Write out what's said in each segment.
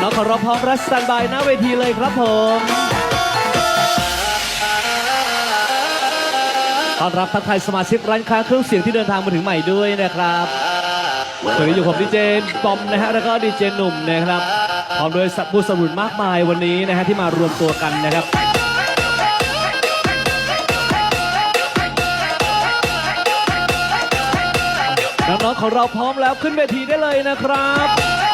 น้องขอรบพร้อมรัสตันบายหน้าเวทีเลยครับผมต้อนรับทักทายสมาชิกร้านค้าเครื่องเสียงที่เดินทางมาถึงใหม่ด้วยนะครับวันนี้อยู่ผมดีเจบอมนะฮะแล้วก็ดีเจหนุ่มนะครับพร้อมด้วยผู้สนับสนุนมากมายวันนี้นะฮะที่มารวมตัวกันนะครับน้องๆของเราพร้อมแล้วขึ้นเวทีได้เลยนะครับ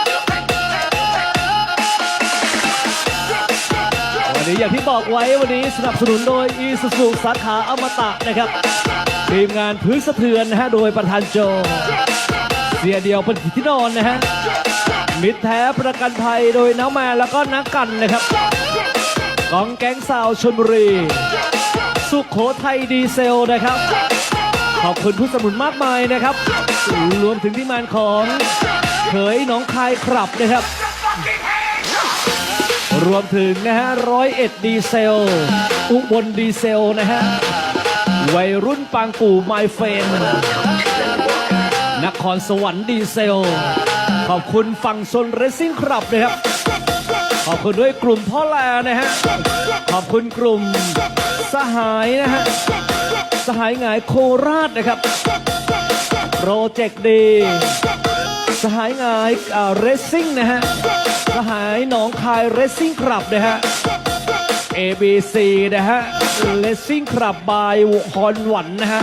วันนี้อย่างที่บอกไว้วันนี้สนับสนุนโดยอีสุสุสาขาอมตะนะครับทีมงานพื้นสะเทือนนะฮะโดยประธานโจ เสียเดียวเป็นที่นอนนะฮะมิตรแท้ประกันภัยโดยน้าแมนแล้วก็นักกันนะครับกองแก๊งสาวชนบุรี สุขโขทัยดีเซลนะครับ ขอบคุณผู้สนับสนุนมากมายนะครับ รวมถึงที่มานของเขยหน้องคายครับนะครับ รวมถึงนะฮะร้อยเอ็ดดีเซล อุบลดีเซลนะฮะ วัยรุ่นปางกู่ไมเฟนนครสวรรค์ดีเซล ขอบคุณฝั่งซนเรซซิ่งครับนะครับ ขอบคุณด้วยกลุ่มพ่อแลนะฮะ ขอบคุณกลุ่มสหายนะฮะ สหายหงายโคราชนะครับ โปรเจกต์ดี สหายหงายเรซซิ่งนะฮะ สหายหนองคายเรซซิ่งคลับนะฮะ ABC นะฮะเรซซิ่งคลับบายฮอนหวันนะฮะ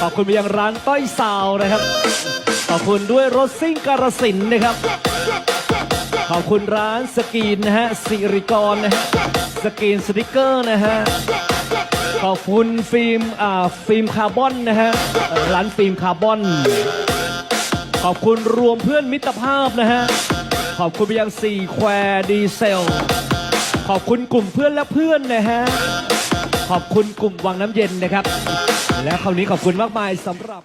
ขอบคุณไปยังร้านต้อยซาวนะครับ ขอบคุณด้วยรถซิ่งกระสินนะครับ ขอบคุณร้านสกรีนนะฮะสิริกรนะฮะสกรีนสติกเกอร์นะฮะขอบคุณฟิล์มอ่าฟิล์มคาร์บอนนะฮะร้านฟิล์มคาร์บอน ขอบคุณรวมเพื่อนมิตรภาพนะฮะ ขอบคุณไปยังสี่แควดีเซล ขอบคุณกลุ่มเพื่อนและเพื่อนนะฮะ ขอบคุณกลุ่มวังน้ำเย็นนะครับ และคราวนี้ขอบคุณมากมายสำหรับ